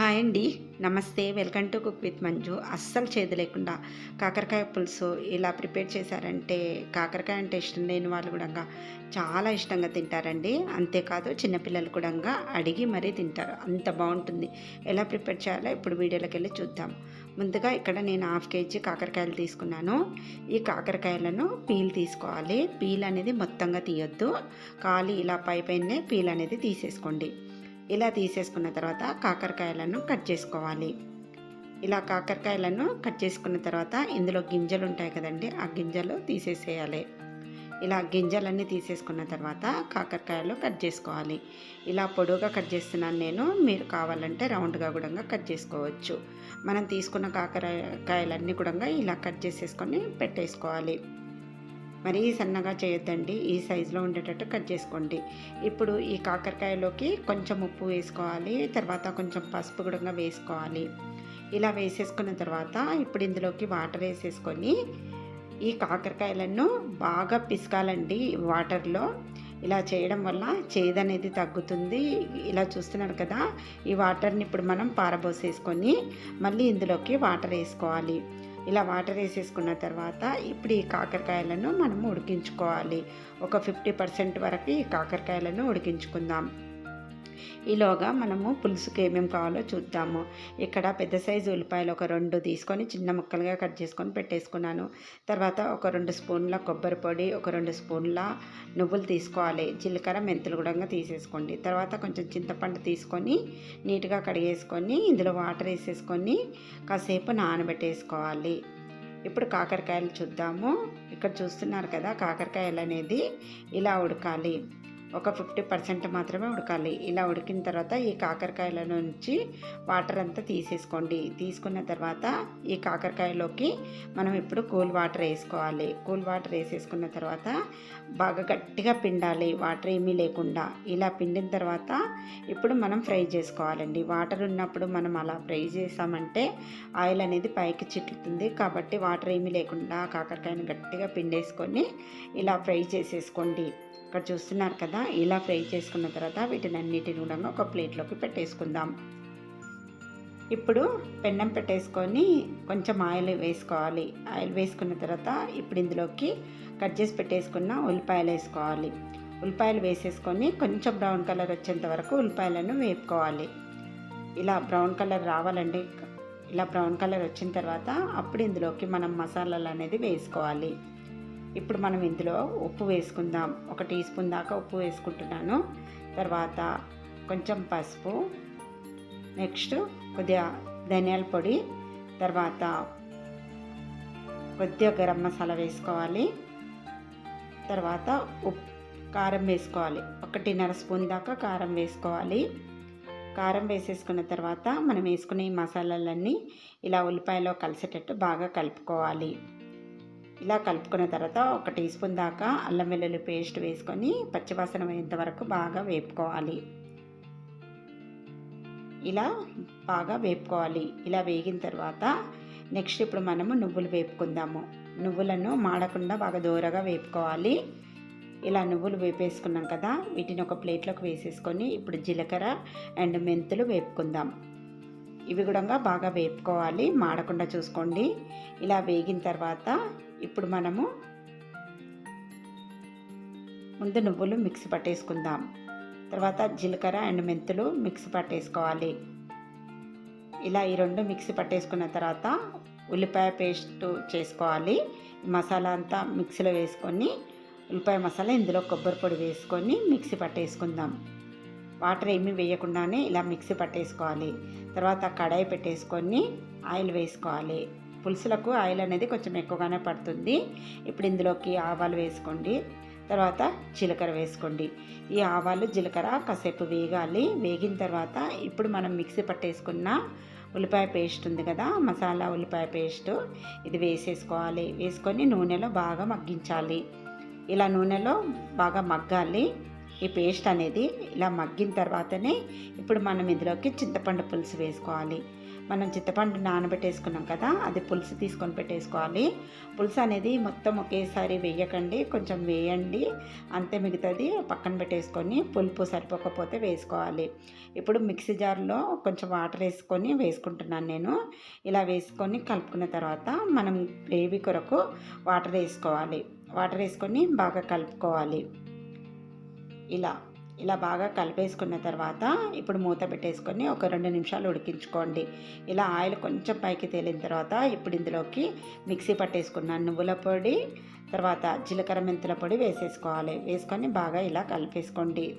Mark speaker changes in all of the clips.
Speaker 1: Hi అండి. నమస్తే. Welcome to cook with Manju. అస్సలు చేదు లేకుండా కాకరకాయ పులుసు ఇలా ప్రిపేర్ చేశారంటే కాకరకాయ అంటే ఇష్టం లేని వాళ్ళు కూడా చాలా ఇష్టంగా తింటారండి. అంతేకాదు చిన్నపిల్లలు కూడా అడిగి మరీ తింటారు. అంత బాగుంటుంది. ఎలా ప్రిపేర్ చేయాలో ఇప్పుడు వీడియోలోకి వెళ్ళి చూద్దాం. ముందుగా ఇక్కడ నేను హాఫ్ కేజీ కాకరకాయలు తీసుకున్నాను. ఈ కాకరకాయలను పీల్ తీసుకోవాలి. పీల్ అనేది మొత్తంగా తీయొద్దు. ఖాళీ ఇలా పై పైనే పీల్ అనేది తీసేసుకోండి. ఇలా తీసేసుకున్న తర్వాత కాకరకాయలను కట్ చేసుకోవాలి. ఇలా కాకరకాయలను కట్ చేసుకున్న తర్వాత ఇందులో గింజలు ఉంటాయి కదండి ఆ గింజలు తీసేసేయాలి. ఇలా గింజలన్నీ తీసేసుకున్న తర్వాత కాకరకాయలు కట్ చేసుకోవాలి. ఇలా పొడవుగా కట్ చేస్తున్నాను నేను మీరు కావాలంటే రౌండ్గా కూడా కట్ చేసుకోవచ్చు. మనం తీసుకున్న కాకరకాయలన్నీ కూడా ఇలా కట్ చేసేసుకొని పెట్టేసుకోవాలి. మరీ సన్నగా చేయొద్దండి. ఈ సైజులో ఉండేటట్టు కట్ చేసుకోండి. ఇప్పుడు ఈ కాకరకాయలోకి కొంచెం ఉప్పు వేసుకోవాలి. తర్వాత కొంచెం పసుపు కూడా వేసుకోవాలి. ఇలా వేసేసుకున్న తర్వాత ఇప్పుడు ఇందులోకి వాటర్ వేసేసుకొని ఈ కాకరకాయలను బాగా పిసకాలండి వాటర్లో ఇలా చేయడం వల్ల చేదనేది తగ్గుతుంది. ఇలా చూస్తున్నారు కదా ఈ వాటర్ని ఇప్పుడు మనం పారబోసేసుకొని మళ్ళీ ఇందులోకి వాటర్ వేసుకోవాలి. ఇలా వాటర్ వేసేసుకున్న తర్వాత ఇప్పుడు ఈ కాకరకాయలను మనం ఉడికించుకోవాలి. ఒక ఫిఫ్టీ పర్సెంట్ వరకు ఈ కాకరకాయలను ఉడికించుకుందాం. ఈలోగా మనము పులుసుకి ఏమేమి కావాలో చూద్దాము. ఇక్కడ పెద్ద సైజు ఉల్లిపాయలు ఒక రెండు తీసుకొని చిన్న ముక్కలుగా కట్ చేసుకొని పెట్టేసుకున్నాను. తర్వాత ఒక రెండు స్పూన్ల కొబ్బరి పొడి ఒక రెండు స్పూన్ల నువ్వులు తీసుకోవాలి. జీలకర్ర మెంతులు కూడా తీసేసుకోండి. తర్వాత కొంచెం చింతపండు తీసుకొని నీట్గా కడిగేసుకొని ఇందులో వాటర్ వేసేసుకొని కాసేపు నానబెట్టేసుకోవాలి. ఇప్పుడు కాకరకాయలు చూద్దాము. ఇక్కడ చూస్తున్నారు కదా కాకరకాయలు అనేది ఇలా ఉడకాలి. ఒక ఫిఫ్టీ పర్సెంట్ మాత్రమే ఉడకాలి. ఇలా ఉడికిన తర్వాత ఈ కాకరకాయల నుంచి వాటర్ అంతా తీసేసుకోండి. తీసుకున్న తర్వాత ఈ కాకరకాయలోకి మనం ఇప్పుడు కూల్ వాటర్ వేసుకోవాలి. కూల్ వాటర్ వేసేసుకున్న తర్వాత బాగా గట్టిగా పిండాలి. వాటర్ ఏమీ లేకుండా. ఇలా పిండిన తర్వాత ఇప్పుడు మనం ఫ్రై చేసుకోవాలండి. వాటర్ ఉన్నప్పుడు మనం అలా ఫ్రై చేసామంటే ఆయిల్ అనేది పైకి చిట్లుతుంది కాబట్టి వాటర్ ఏమీ లేకుండా కాకరకాయను గట్టిగా పిండేసుకొని ఇలా ఫ్రై చేసేసుకోండి. ఇక్కడ చూస్తున్నారు కదా ఇలా ఫ్రై చేసుకున్న తర్వాత వీటిని అన్నిటిని కూడా ఒక ప్లేట్లోకి పెట్టేసుకుందాం. ఇప్పుడు పెన్నం పెట్టేసుకొని కొంచెం ఆయిల్ వేసుకోవాలి. ఆయిల్ వేసుకున్న తర్వాత ఇప్పుడు ఇందులోకి కట్ చేసి పెట్టేసుకున్న ఉల్లిపాయలు వేసుకోవాలి. ఉల్లిపాయలు వేసేసుకొని కొంచెం బ్రౌన్ కలర్ వచ్చేంత వరకు ఉల్లిపాయలను వేపుకోవాలి. ఇలా బ్రౌన్ కలర్ రావాలండి. ఇలా బ్రౌన్ కలర్ వచ్చిన తర్వాత అప్పుడు ఇందులోకి మనం మసాలాలు అనేది వేసుకోవాలి. ఇప్పుడు మనం ఇందులో ఉప్పు వేసుకుందాం. ఒక టీ స్పూన్ దాకా ఉప్పు వేసుకుంటున్నాను. తర్వాత కొంచెం పసుపు నెక్స్ట్ కొద్దిగా ధనియాల పొడి తర్వాత కొద్దిగా గరం మసాలా వేసుకోవాలి. తర్వాత ఉప్పు కారం వేసుకోవాలి. ఒకటిన్నర స్పూన్ దాకా కారం వేసుకోవాలి. కారం వేసేసుకున్న తర్వాత మనం వేసుకునే ఈ మసాలాలన్నీ ఇలా ఉల్లిపాయలో కలిసేటట్టు బాగా కలుపుకోవాలి. ఇలా కలుపుకున్న తర్వాత ఒక టీ స్పూన్ దాకా అల్లం వెల్లుల్లి పేస్ట్ వేసుకొని పచ్చివాసన అయ్యేంత వరకు బాగా వేపుకోవాలి. ఇలా బాగా వేపుకోవాలి. ఇలా వేగిన తర్వాత నెక్స్ట్ ఇప్పుడు మనము నువ్వులు వేపుకుందాము. నువ్వులను మాడకుండా బాగా దూరగా వేపుకోవాలి. ఇలా నువ్వులు వేపేసుకున్నాం కదా వీటిని ఒక ప్లేట్లోకి వేసేసుకొని ఇప్పుడు జీలకర్ర అండ్ మెంతులు వేపుకుందాం. ఇవి కూడా బాగా వేపుకోవాలి మాడకుండా చూసుకోండి. ఇలా వేగిన తర్వాత ఇప్పుడు మనము ముందు నువ్వులు మిక్స్ పట్టేసుకుందాం. తర్వాత జీలకర్ర అండ్ మెంతులు మిక్స్ పట్టేసుకోవాలి. ఇలా ఈ రెండు మిక్సీ పట్టేసుకున్న తర్వాత ఉల్లిపాయ పేస్ట్ చేసుకోవాలి. మసాలా అంతా మిక్సీలో వేసుకొని ఉల్లిపాయ మసాలా ఇందులో కొబ్బరి పొడి వేసుకొని మిక్సీ పట్టేసుకుందాం. వాటర్ ఏమీ వేయకుండానే ఇలా మిక్సీ పట్టేసుకోవాలి. తర్వాత కడాయి పెట్టేసుకొని ఆయిల్ వేసుకోవాలి. పులుసులకు ఆయిల్ అనేది కొంచెం ఎక్కువగానే పడుతుంది. ఇప్పుడు ఇందులోకి ఆవాలు వేసుకోండి. తర్వాత జీలకర్ర వేసుకోండి. ఈ ఆవాలు జీలకర్ర కాసేపు వేగాలి. వేగిన తర్వాత ఇప్పుడు మనం మిక్సీ పట్టేసుకున్న ఉల్లిపాయ పేస్ట్ ఉంది కదా మసాలా ఉల్లిపాయ పేస్ట్ ఇది వేసేసుకోవాలి. వేసుకొని నూనెలో బాగా మగ్గించాలి. ఇలా నూనెలో బాగా మగ్గాలి. ఈ పేస్ట్ అనేది ఇలా మగ్గిన తర్వాతనే ఇప్పుడు మనం ఇందులోకి చింతపండు పులుసు వేసుకోవాలి. మనం చింతపండు నానబెట్టేసుకున్నాం కదా అది పులుసు తీసుకొని పెట్టేసుకోవాలి. పులుసు అనేది మొత్తం ఒకేసారి వేయకండి కొంచెం వేయండి. అంతే మిగతాది పక్కన పెట్టేసుకొని పులుపు సరిపోకపోతే వేసుకోవాలి. ఇప్పుడు మిక్సీ జార్లో కొంచెం వాటర్ వేసుకొని వేసుకుంటున్నాను నేను. ఇలా వేసుకొని కలుపుకున్న తర్వాత మనం గ్రేవీ కొరకు వాటర్ వేసుకోవాలి. వాటర్ వేసుకొని బాగా కలుపుకోవాలి. ఇలా ఇలా బాగా కలిపేసుకున్న తర్వాత ఇప్పుడు మూత పెట్టేసుకొని ఒక రెండు నిమిషాలు ఉడికించుకోండి. ఇలా ఆయిల్ కొంచెం పైకి తేలిన తర్వాత ఇప్పుడు ఇందులోకి మిక్సీ పట్టేసుకున్న నువ్వుల పొడి తర్వాత జీలకర్ర మెంతుల పొడి వేసేసుకోవాలి. వేసుకొని బాగా ఇలా కలిపేసుకోండి.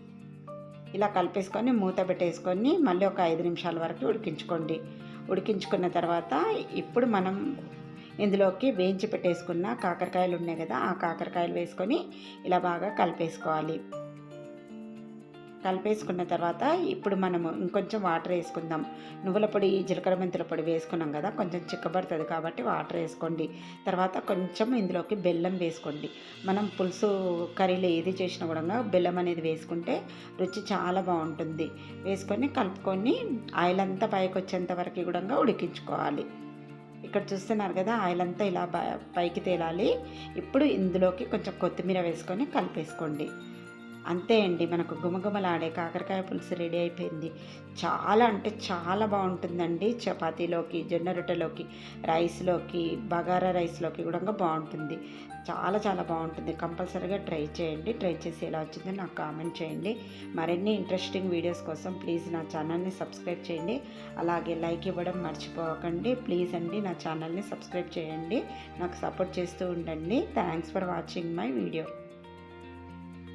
Speaker 1: ఇలా కలిపేసుకొని మూత పెట్టేసుకొని మళ్ళీ ఒక ఐదు నిమిషాల వరకు ఉడికించుకోండి. ఉడికించుకున్న తర్వాత ఇప్పుడు మనం ఇందులోకి వేయించి పెట్టేసుకున్న కాకరకాయలు ఉన్నాయి కదా ఆ కాకరకాయలు వేసుకొని ఇలా బాగా కలిపేసుకోవాలి. కలిపేసుకున్న తర్వాత ఇప్పుడు మనము ఇంకొంచెం వాటర్ వేసుకుందాం. నువ్వుల పొడి జీలకర్ర మెంతుల పొడి వేసుకున్నాం కదా కొంచెం చిక్కబడుతుంది కాబట్టి వాటర్ వేసుకోండి. తర్వాత కొంచెం ఇందులోకి బెల్లం వేసుకోండి. మనం పులుసు కర్రీలో ఏది చేసినా కూడా బెల్లం అనేది వేసుకుంటే రుచి చాలా బాగుంటుంది. వేసుకొని కలుపుకొని ఆయిల్ అంతా పైకి వచ్చేంత వరకు కూడా ఉడికించుకోవాలి. ఇక్కడ చూస్తున్నారు కదా ఆయిల్ అంతా ఇలా పైకి తేలాలి. ఇప్పుడు ఇందులోకి కొంచెం కొత్తిమీర వేసుకొని కలిపేసుకోండి. అంతే అండి. మనకు గుమగుమలాడే కాకరకాయ పులుసు రెడీ అయిపోయింది. చాలా అంటే చాలా బాగుంటుందండి. చపాతీలోకి జొన్న రొట్టెలోకి రైస్లోకి బగారా రైస్లోకి కూడా బాగుంటుంది. చాలా చాలా బాగుంటుంది. కంపల్సరీగా ట్రై చేయండి. ట్రై చేసి ఎలా వచ్చిందో నాకు కామెంట్ చేయండి. మరిన్ని ఇంట్రెస్టింగ్ వీడియోస్ కోసం ప్లీజ్ నా ఛానల్ని సబ్స్క్రైబ్ చేయండి. అలాగే లైక్ ఇవ్వడం మర్చిపోకండి. ప్లీజ్ అండి నా ఛానల్ని సబ్స్క్రైబ్ చేయండి. నాకు సపోర్ట్ చేస్తూ ఉండండి. Thanks for watching my video.